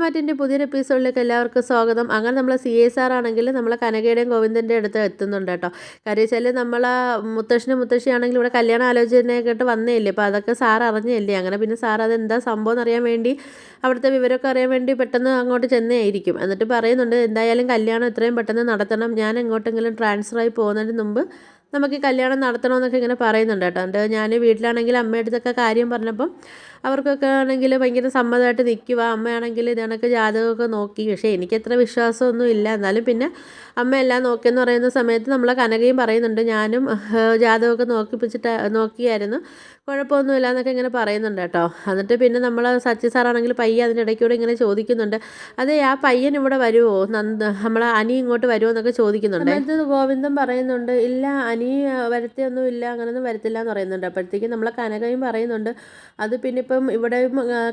മാറ്റിന്റെ പുതിയൊരു എപ്പിസോഡിലേക്ക് എല്ലാവർക്കും സ്വാഗതം. അങ്ങനെ നമ്മൾ സി എസ് ആർ ആണെങ്കിൽ നമ്മൾ കനകയുടെയും ഗോവിന്ദന്റെ അടുത്ത് എത്തുന്നുണ്ട് കേട്ടോ. കാര്യം വെച്ചാൽ നമ്മൾ മുത്തശ്ശനും മുത്തശ്ശിയാണെങ്കിൽ ഇവിടെ കല്യാണ ആലോചനയൊക്കെ വന്നേ ഇല്ലേ അപ്പോൾ അതൊക്കെ സാർ അറിഞ്ഞില്ലേ? അങ്ങനെ പിന്നെ സാർ അതെന്താ സംഭവം എന്നറിയാൻ വേണ്ടി അവിടുത്തെ വിവരമൊക്കെ അറിയാൻ വേണ്ടി പെട്ടെന്ന് അങ്ങോട്ട് ചെന്നേ ആയിരിക്കും എന്നിട്ട് പറയുന്നുണ്ട് എന്തായാലും കല്യാണം എത്രയും പെട്ടെന്ന് നടത്തണം. ഞാൻ എങ്ങോട്ടെങ്കിലും ട്രാൻസ്ഫർ ആയി പോകുന്നതിന് മുമ്പ് നമുക്ക് കല്യാണം നടത്തണമെന്നൊക്കെ ഇങ്ങനെ പറയുന്നുണ്ട് കേട്ടോ. എന്നിട്ട് ഞാൻ വീട്ടിലാണെങ്കിൽ അമ്മയടുത്തൊക്കെ കാര്യം പറഞ്ഞപ്പം അവർക്കൊക്കെ ആണെങ്കിൽ ഭയങ്കര സമ്മതമായിട്ട് നിൽക്കുക. അമ്മയാണെങ്കിൽ ഇതണക്ക് ജാതകമൊക്കെ നോക്കി. പക്ഷേ എനിക്കത്ര വിശ്വാസമൊന്നും ഇല്ല. എന്നാലും പിന്നെ അമ്മ എല്ലാം നോക്കിയെന്ന് പറയുന്ന സമയത്ത് നമ്മളെ കനകയും പറയുന്നുണ്ട്. ഞാനും ജാതകമൊക്കെ നോക്കിപ്പിച്ചിട്ട് നോക്കിയായിരുന്നു. കുഴപ്പമൊന്നുമില്ല എന്നൊക്കെ ഇങ്ങനെ പറയുന്നുണ്ട് കേട്ടോ. എന്നിട്ട് പിന്നെ നമ്മൾ സച്ചി സാറാണെങ്കിൽ പയ്യെ അതിന്റെ ഇടയ്ക്കൂടെ ഇങ്ങനെ ചോദിക്കുന്നുണ്ട്. അതെ ആ പയ്യൻ ഇവിടെ വരുമോ നന്ദ നമ്മളെ അനി ഇങ്ങോട്ട് വരുമോ എന്നൊക്കെ ചോദിക്കുന്നുണ്ട്. അടുത്തത് ഗോവിന്ദം പറയുന്നുണ്ട് ഇല്ല അനി വരുത്തിയൊന്നും ഇല്ല അങ്ങനെയൊന്നും വരത്തില്ല എന്ന് പറയുന്നുണ്ട്. അപ്പോഴത്തേക്കും നമ്മളെ കനകയും പറയുന്നുണ്ട് അത് പിന്നെ ഇപ്പം ഇവിടെ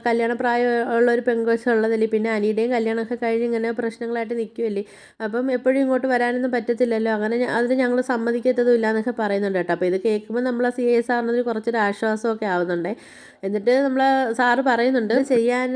കല്യാണ പ്രായമുള്ള ഒരു പെങ്കൊച്ചുള്ളതല്ലേ പിന്നെ അനിയുടെയും കല്യാണമൊക്കെ കഴിഞ്ഞ് ഇങ്ങനെ പ്രശ്നങ്ങളായിട്ട് നിൽക്കുമല്ലേ അപ്പം എപ്പോഴും ഇങ്ങോട്ട് വരാനൊന്നും പറ്റത്തില്ലല്ലോ? അങ്ങനെ അതിന് ഞങ്ങൾ സമ്മതിക്കത്തതും ഇല്ല എന്നൊക്കെ പറയുന്നുണ്ട് കേട്ടോ. അപ്പോൾ ഇത് കേൾക്കുമ്പോൾ നമ്മൾ സി എ സാറിനൊരു കുറച്ചൊരു ആശ്വാസമൊക്കെ ആവുന്നുണ്ട്. എന്നിട്ട് നമ്മൾ സാറ് പറയുന്നുണ്ട് ചെയ്യാൻ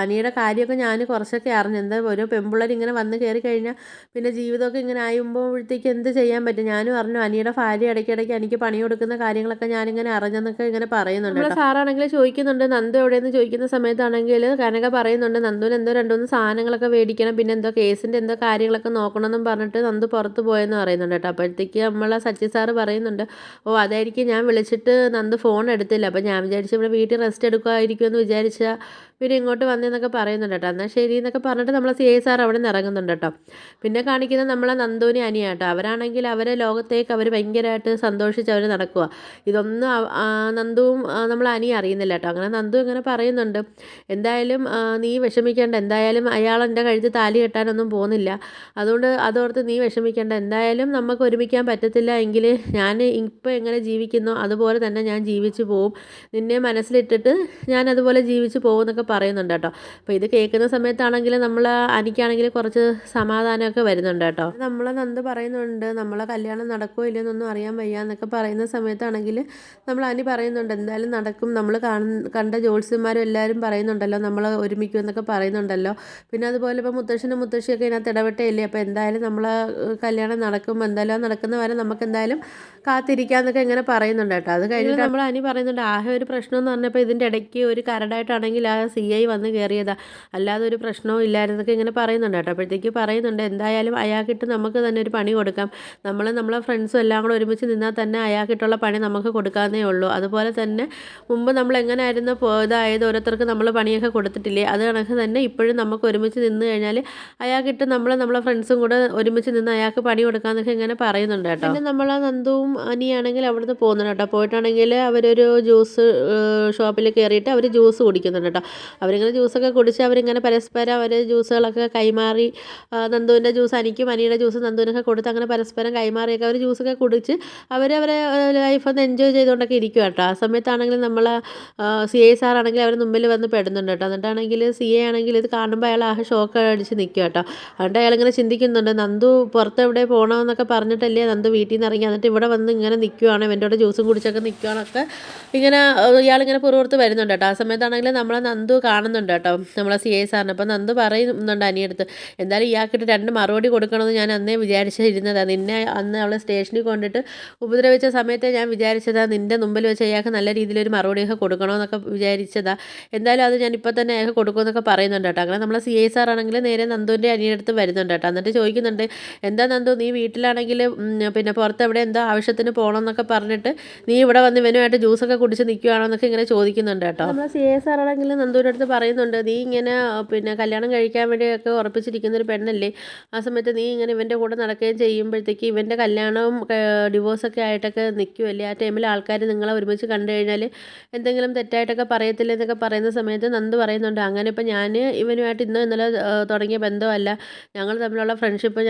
അനിയുടെ കാര്യമൊക്കെ ഞാൻ കുറച്ചൊക്കെ അറിഞ്ഞു. എന്താ ഒരു പെമ്പിള്ളേർ ഇങ്ങനെ വന്ന് കയറി കഴിഞ്ഞാൽ പിന്നെ ജീവിതമൊക്കെ ഇങ്ങനെ ആയുമ്പോഴത്തേക്ക് എന്ത് ചെയ്യാൻ പറ്റും? ഞാനും അറിഞ്ഞു അനിയുടെ ഭാര്യ ഇടയ്ക്കിടയ്ക്ക് എനിക്ക് പണി കൊടുക്കുന്ന കാര്യങ്ങളൊക്കെ ഞാനിങ്ങനെ അറിഞ്ഞെന്നൊക്കെ ഇങ്ങനെ പറയുന്നുണ്ട് നമ്മൾ സാറാണെങ്കിൽ ചോദിക്കുന്നുണ്ട് നന്ദു എവിടെയെന്ന് ചോദിക്കുന്ന സമയത്താണെങ്കിൽ കനക പറയുന്നുണ്ട് നന്ദുവിന് എന്തോ രണ്ടുമൂന്ന് സാധനങ്ങളൊക്കെ മേടിക്കണം പിന്നെ എന്തോ കേസിന്റെ എന്തോ കാര്യങ്ങളൊക്കെ നോക്കണമെന്നും പറഞ്ഞിട്ട് നന്ദു പുറത്ത് പോയെന്ന് പറയുന്നുണ്ട് കേട്ടോ. അപ്പോഴത്തേക്ക് നമ്മളെ സച്ചി സാറ് പറയുന്നുണ്ട് ഓ അതായിരിക്കും ഞാൻ വിളിച്ചിട്ട് നന്ദു ഫോൺ എടുത്തില്ല. അപ്പോൾ ഞാൻ വിചാരിച്ചു വിചാരിച്ച് ഇവിടെ വീട്ടിൽ റെസ്റ്റ് എടുക്കുമായിരിക്കുമെന്ന് വിചാരിച്ചാൽ പിന്നെ ഇങ്ങോട്ട് വന്നെന്നൊക്കെ പറയുന്നുണ്ട് കേട്ടോ. എന്നാൽ ശരി എന്നൊക്കെ പറഞ്ഞിട്ട് നമ്മളെ സി ഐ സാർ അവിടെ നിന്ന് ഇറങ്ങുന്നുണ്ട് കേട്ടോ. പിന്നെ കാണിക്കുന്നത് നമ്മളെ നന്ദോനി അനിയാട്ടോ അവരാണെങ്കിൽ അവരെ ലോകത്തേക്ക് അവർ ഭയങ്കരമായിട്ട് സന്തോഷിച്ച് അവർ നടക്കുക ഇതൊന്നും നന്ദുവും നമ്മൾ അനി അറിയുന്നില്ല കേട്ടോ. അങ്ങനെ നന്ദു ഇങ്ങനെ പറയുന്നുണ്ട്. എന്തായാലും നീ വിഷമിക്കേണ്ട. എന്തായാലും അയാൾ എന്റെ കഴുത്ത് താലി കെട്ടാനൊന്നും പോകുന്നില്ല. അതുകൊണ്ട് അതോർത്ത് നീ വിഷമിക്കേണ്ട. എന്തായാലും നമുക്ക് ഒരുമിക്കാൻ പറ്റത്തില്ല എങ്കിൽ ഞാൻ ഇപ്പോൾ എങ്ങനെ ജീവിക്കുന്നു? അതുപോലെ തന്നെ ഞാൻ ജീവിച്ചു പോവും. നിന്നെ മനസ്സിലിട്ടിട്ട് ഞാൻ അതുപോലെ ജീവിച്ചു പോകുമെന്നൊക്കെ പറയുന്നുണ്ട് കേട്ടോ. അപ്പോൾ ഇത് കേൾക്കുന്ന സമയത്താണെങ്കിൽ നമ്മൾ അനിക്കാണെങ്കിൽ കുറച്ച് സമാധാനമൊക്കെ വരുന്നുണ്ട് കേട്ടോ. നമ്മൾ നന്ദ് പറയുന്നുണ്ട് നമ്മളെ കല്യാണം നടക്കുമോ ഇല്ലയെന്നൊന്നും അറിയാൻ വയ്യ എന്നൊക്കെ പറയുന്ന സമയത്താണെങ്കിൽ നമ്മൾ അനി പറയുന്നുണ്ട് എന്തായാലും നടക്കും. നമ്മൾ കണ്ട ജോത്സ്യന്മാരും എല്ലാവരും പറയുന്നുണ്ടല്ലോ നമ്മൾ ഒരുമിക്കും എന്നൊക്കെ പറയുന്നുണ്ടല്ലോ. പിന്നെ അതുപോലെ ഇപ്പോൾ മുത്തശ്ശനും മുത്തശ്ശിയൊക്കെ ഇതിനകത്ത് ഇടപെട്ടേ അപ്പോൾ എന്തായാലും നമ്മൾ കല്യാണം നടക്കും. എന്തായാലും നടക്കുന്ന വരെ നമുക്ക് എന്തായാലും കാത്തിരിക്കാമെന്നൊക്കെ ഇങ്ങനെ പറയുന്നുണ്ട് കേട്ടോ. അത് കഴിഞ്ഞിട്ട് നമ്മൾ അനി പറയുന്നുണ്ട് ആകെ ഒരു പ്രശ്നം എന്ന് പറഞ്ഞപ്പോൾ ഇതിന്റെ ഇടയ്ക്ക് ഒരു കരടായിട്ടാണെങ്കിൽ ആ സി ഐ വന്ന് കയറിയതാ. അല്ലാതെ ഒരു പ്രശ്നവും ഇല്ലായിരുന്നൊക്കെ ഇങ്ങനെ പറയുന്നുണ്ട് കേട്ടോ. അപ്പോഴത്തേക്ക് പറയുന്നുണ്ട് എന്തായാലും അയാൾക്കിട്ട് നമുക്ക് തന്നെ ഒരു പണി കൊടുക്കാം. നമ്മൾ നമ്മളെ ഫ്രണ്ട്സും എല്ലാം കൂടെ ഒരുമിച്ച് നിന്നാൽ തന്നെ അയാൾക്കിട്ടുള്ള പണി നമുക്ക് കൊടുക്കാമെന്നേ ഉള്ളൂ. അതുപോലെ തന്നെ മുമ്പ് നമ്മൾ എങ്ങനെയായിരുന്നു ഇതായത് ഓരോരുത്തർക്ക് നമ്മൾ പണിയൊക്കെ കൊടുത്തിട്ടില്ലേ? അത് കണക്ക് തന്നെ ഇപ്പോഴും നമുക്ക് ഒരുമിച്ച് നിന്ന് കഴിഞ്ഞാൽ അയാൾക്കിട്ട് നമ്മൾ നമ്മളെ ഫ്രണ്ട്സും കൂടെ ഒരുമിച്ച് നിന്ന് അയാൾക്ക് പണി കൊടുക്കാമെന്നൊക്കെ ഇങ്ങനെ പറയുന്നുണ്ട് കേട്ടോ. പിന്നെ നമ്മൾ ആ നന്ദുവും അനിയാണെങ്കിൽ അവിടുന്ന് പോകുന്നുണ്ട് കേട്ടോ. പോയിട്ടാണെങ്കിൽ അവരൊരു ജ്യൂസ് ഷോപ്പിൽ കയറിയിട്ട് അവർ ജ്യൂസ് കുടിക്കുന്നുണ്ട് കേട്ടോ. അവരിങ്ങനെ ജ്യൂസൊക്കെ കുടിച്ച് അവരിങ്ങനെ പരസ്പരം അവർ ജ്യൂസുകളൊക്കെ കൈമാറി നന്ദുവിന്റെ ജ്യൂസ് അനിക്കും അനിയുടെ ജ്യൂസ് നന്ദുവിനൊക്കെ കൊടുത്ത് അങ്ങനെ പരസ്പരം കൈമാറിയൊക്കെ അവർ ജ്യൂസൊക്കെ കുടിച്ച് അവരെ ലൈഫ് ഒന്ന് എൻജോയ് ചെയ്തുകൊണ്ടൊക്കെ ഇരിക്കും കേട്ടോ ആ സമയത്താണെങ്കിൽ നമ്മൾ സി ഐ സാർ ആണെങ്കിൽ അവർ മുമ്പിൽ വന്ന് പെടുന്നുണ്ട് കേട്ടോ എന്നിട്ടാണെങ്കിൽ സി എ ആണെങ്കിൽ ഇത് കാണുമ്പോൾ അയാൾ ആ ഷോക്ക് അടിച്ച് നിൽക്കുക കേട്ടോ അതുകൊണ്ട് അയാളിങ്ങനെ ചിന്തിക്കുന്നുണ്ട് നന്ദു പുറത്ത് എവിടെ പോകണമെന്നൊക്കെ പറഞ്ഞിട്ടല്ലേ നന്ദു വീട്ടിൽ നിന്ന് ഇറങ്ങി എന്നിട്ട് ഇവിടെ വന്ന് ഇങ്ങനെ നിൽക്കുവാണ് എന്റെ ജ്യൂസും കുടിച്ചൊക്കെ നിൽക്കുകയാണൊക്കെ ഇങ്ങനെ ഇയാളിങ്ങനെ പുറത്ത് വരുന്നുണ്ട് കേട്ടോ ആ സമയത്താണെങ്കിൽ നമ്മളെ നന്ദു കാണുന്നുണ്ട് കേട്ടോ. നമ്മളെ സി ഐ സാറിന്. അപ്പം നന്ദു പറയുന്നുണ്ട് അനിയടുത്ത് എന്തായാലും ഇയാൾക്കിട്ട് രണ്ട് മറുപടി കൊടുക്കണമെന്ന് ഞാൻ അന്നേ വിചാരിച്ചിരുന്നതാണ് നിന്നെ അന്ന് അവളെ സ്റ്റേഷനിൽ കൊണ്ടിട്ട് ഉപദ്രവിച്ച സമയത്ത് ഞാൻ വിചാരിച്ചതാ. നിന്റെ മുമ്പിൽ വെച്ച് അയാൾക്ക് നല്ല രീതിയിലൊരു മറുപടിയൊക്കെ കൊടുക്കണമെന്നൊക്കെ വിചാരിച്ചതാ. എന്തായാലും അത് ഞാൻ ഇപ്പം തന്നെ അയാൾക്ക് കൊടുക്കുമെന്നൊക്കെ പറയുന്നുണ്ട് കേട്ടോ. അങ്ങനെ നമ്മളെ സി ഐ സാർ ആണെങ്കിൽ നേരെ നന്ദുവിന്റെ അനിയടുത്ത് വരുന്നുണ്ട് കേട്ടോ. എന്നിട്ട് ചോദിക്കുന്നുണ്ട് എന്താ നന്ദു നീ വീട്ടിലാണെങ്കിൽ പിന്നെ പുറത്ത് എവിടെ എന്താ ആവശ്യത്തിന് പോകണമെന്നൊക്കെ പറഞ്ഞിട്ട് നീ ഇവിടെ വന്ന് ഇവനുമായിട്ട് ജ്യൂസൊക്കെ കുടിച്ച് നിൽക്കുകയാണോ എന്നൊക്കെ ഇങ്ങനെ ചോദിക്കുന്നുണ്ട് കേട്ടോ. നമ്മൾ സി എസ് ആർ ആണെങ്കിൽ നന്ദൂരുടെ അടുത്ത് പറയുന്നുണ്ട് നീ ഇങ്ങനെ പിന്നെ കല്യാണം കഴിക്കാൻ വേണ്ടിയൊക്കെ ഉറപ്പിച്ചിരിക്കുന്ന ഒരു പെണ്ണല്ലേ? ആ സമയത്ത് നീ ഇങ്ങനെ ഇവന്റെ കൂടെ നടക്കുകയും ചെയ്യുമ്പോഴത്തേക്ക് ഇവന്റെ കല്യാണവും ഡിവോഴ്സൊക്കെ ആയിട്ടൊക്കെ നിൽക്കുമല്ലേ ആ ടൈമിൽ ആൾക്കാർ നിങ്ങളെ ഒരുമിച്ച് കണ്ടു കഴിഞ്ഞാൽ എന്തെങ്കിലും തെറ്റായിട്ടൊക്കെ പറയത്തില്ല എന്നൊക്കെ പറയുന്ന സമയത്ത് നന്ദ് പറയുന്നുണ്ട് അങ്ങനെ ഇപ്പം ഞാൻ ഇവനുമായിട്ട് ഇന്നോ ഇന്നലെ തുടങ്ങിയ ബന്ധമല്ല. ഞങ്ങൾ തമ്മിലുള്ള ഫ്രണ്ട്ഷിപ്പ്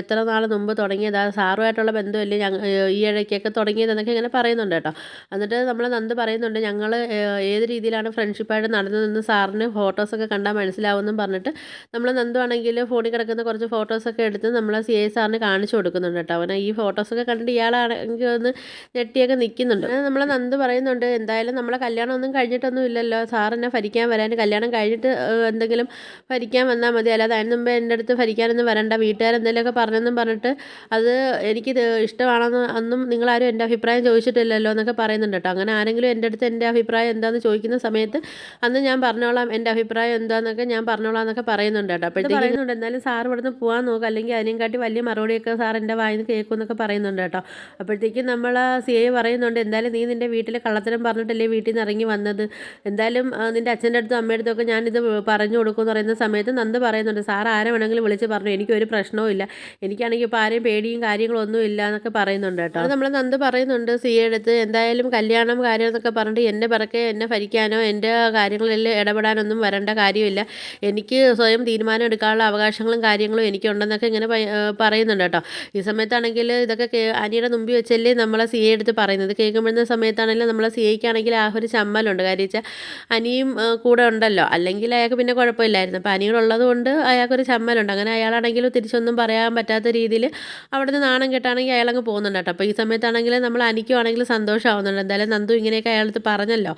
എത്ര നാൾ മുമ്പ് തുടങ്ങിയതാണ് സാറുമായിട്ടുള്ള ബന്ധമല്ലേ ഞങ്ങൾ ഈ ഇടയ്ക്കൊക്കെ തുടങ്ങിയതെന്നൊക്കെ ഇങ്ങനെ പറയുന്നുണ്ട് കേട്ടോ. എന്നിട്ട് നമ്മൾ നന്ദ് പറയുന്നുണ്ട് ഞങ്ങൾ ഏത് രീതിയിലാണ് ഫ്രണ്ട്ഷിപ്പായിട്ട് നടന്നതെന്ന് എന്താണെന്ന് സാറിന് ഫോട്ടോസൊക്കെ കണ്ടാൽ മനസ്സിലാവുമെന്നും പറഞ്ഞിട്ട് നമ്മൾ നന്ദു ആണെങ്കിൽ ഫോണിൽ കിടക്കുന്ന കുറച്ച് ഫോട്ടോസൊക്കെ എടുത്ത് നമ്മൾ സി ഐ സാറിന് കാണിച്ചു കൊടുക്കുന്നുണ്ട് കേട്ടോ. അവനെ ഈ ഫോട്ടോസൊക്കെ കണ്ടിട്ട് ഇയാളാണെങ്കിൽ ഒന്ന് ഞെട്ടിയൊക്കെ നിൽക്കുന്നുണ്ട്. നമ്മൾ നന്ദു പറയുന്നുണ്ട് എന്തായാലും നമ്മളെ കല്യാണം ഒന്നും കഴിഞ്ഞിട്ടൊന്നും ഇല്ലല്ലോ. സാർ എന്നെ ഭരിക്കാൻ വരാൻ കല്യാണം കഴിഞ്ഞിട്ട് എന്തെങ്കിലും ഭരിക്കാൻ വന്നാൽ മതി. അല്ലാതെ അതിന് മുമ്പ് എന്റെ അടുത്ത് ഭരിക്കാനൊന്നും വരണ്ട. വീട്ടുകാരെന്തെങ്കിലുമൊക്കെ പറഞ്ഞെന്നും പറഞ്ഞിട്ട് അത് എനിക്കിത് ഇഷ്ടമാണെന്ന് അന്നും നിങ്ങളാരും എന്റെ അഭിപ്രായം ചോദിച്ചിട്ടില്ലല്ലോ എന്നൊക്കെ പറയുന്നുണ്ട് കേട്ടോ. അങ്ങനെ ആരെങ്കിലും എന്റെ അടുത്ത് എന്റെ അഭിപ്രായം എന്താണെന്ന് ചോദിക്കുന്ന സമയത്ത് അന്ന് ഞാൻ പറഞ്ഞോളാം എന്റെ അഭിപ്രായം എന്താണെന്നൊക്കെ ഞാൻ പറഞ്ഞോളാം എന്നൊക്കെ പറയുന്നുണ്ട് കേട്ടോ. അപ്പോഴത്തേക്ക് പറയുന്നുണ്ട്. എന്തായാലും സാർ ഇവിടുന്ന് പോകാൻ നോക്കുക അല്ലെങ്കിൽ അതിനെയും കാട്ടി വലിയ മറുപടിയൊക്കെ സാർ എന്റെ വായിന്ന് നിന്ന് കേൾക്കും എന്നൊക്കെ പറയുന്നുണ്ട് കേട്ടോ. അപ്പോഴത്തേക്കും നമ്മൾ സി ഐ പറയുന്നുണ്ട് എന്തായാലും നീ നിന്റെ വീട്ടിൽ കള്ളത്തരം പറഞ്ഞിട്ടല്ലേ വീട്ടിൽ നിന്ന് ഇറങ്ങി വന്നത്? എന്തായാലും നിന്റെ അച്ഛന്റെ അടുത്തും അമ്മയുടെ അടുത്തൊക്കെ ഞാനിത് പറഞ്ഞു കൊടുക്കും എന്ന് പറയുന്ന സമയത്ത് നന്ദ് പറയുന്നുണ്ട് സാർ ആരെ വേണമെങ്കിലും വിളിച്ച് പറഞ്ഞു. എനിക്കൊരു പ്രശ്നവും ഇല്ല. എനിക്കാണെങ്കിൽ ഇപ്പോൾ ആരെയും പേടിയും കാര്യങ്ങളും ഒന്നും ഇല്ല എന്നൊക്കെ പറയുന്നുണ്ട് കേട്ടോ. നമ്മൾ നന്ദ് പറയുന്നുണ്ട് സി എ അടുത്ത് എന്തായാലും കല്യാണം കാര്യം എന്നൊക്കെ പറഞ്ഞിട്ട് എന്റെ പിറക്കെ എന്നെ ഭരിക്കാനോ എന്റെ കാര്യങ്ങളിൽ ഇടപെടാനൊന്നും വരേണ്ട കാര്യമില്ല. എനിക്ക് സ്വയം തീരുമാനം എടുക്കാനുള്ള അവകാശങ്ങളും കാര്യങ്ങളും എനിക്കുണ്ടെന്നൊക്കെ ഇങ്ങനെ പറയുന്നുണ്ട് കേട്ടോ. ഈ സമയത്താണെങ്കിൽ ഇതൊക്കെ അനിയുടെ മുമ്പിൽ വെച്ചല്ലേ നമ്മളെ സി എ എടുത്ത് പറയുന്നത്. കേൾക്കുമ്പോഴുന്ന സമയത്താണെങ്കിൽ നമ്മളെ സി ഐക്കാണെങ്കിൽ ആ ഒരു ചമ്മലുണ്ട്. കാര്യം വെച്ചാൽ അനിയും കൂടെ ഉണ്ടല്ലോ. അല്ലെങ്കിൽ അയാൾക്ക് പിന്നെ കുഴപ്പമില്ലായിരുന്നു. അപ്പോൾ അനിയോടുള്ളത് കൊണ്ട് അയാൾക്കൊരു ചമ്മലുണ്ട്. അങ്ങനെ അയാളാണെങ്കിൽ തിരിച്ചൊന്നും പറയാൻ പറ്റാത്ത രീതിയിൽ അവിടെ നിന്ന് നാണം കെട്ടാണെങ്കിൽ അയാളങ്ങ് പോകുന്നുണ്ട് കേട്ടോ. അപ്പോൾ ഈ സമയത്താണെങ്കിൽ നമ്മൾ അനിക്കുവാണെങ്കിൽ സന്തോഷമാവുന്നുണ്ട്. എന്തായാലും നന്ദു ഇങ്ങനെയൊക്കെ അയാളത്ത് പറഞ്ഞല്ലോ.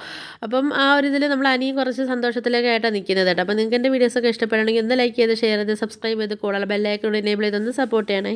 അപ്പം ആ ഒരു ഇതിൽ നമ്മൾ അനിയും കുറച്ച് സന്തോഷത്തിലൊക്കെ ആയിട്ടാണ് നിൽക്കുന്നത് കേട്ടോ. അപ്പോൾ നിങ്ങൾക്ക് എന്റെ വീഡിയോസൊക്കെ ഇഷ്ടപ്പെടുകയാണെങ്കിൽ ഒന്ന് ലൈക്ക് ചെയ്ത് ഷെയർ ചെയ്ത് സബ്സ്ക്രൈബ് ചെയ്ത് കൂടുതൽ ബെല്ലൈക്കോട് എനേബിൾ ചെയ്തൊന്ന് സപ്പോർട്ട് ചെയ്യണേ.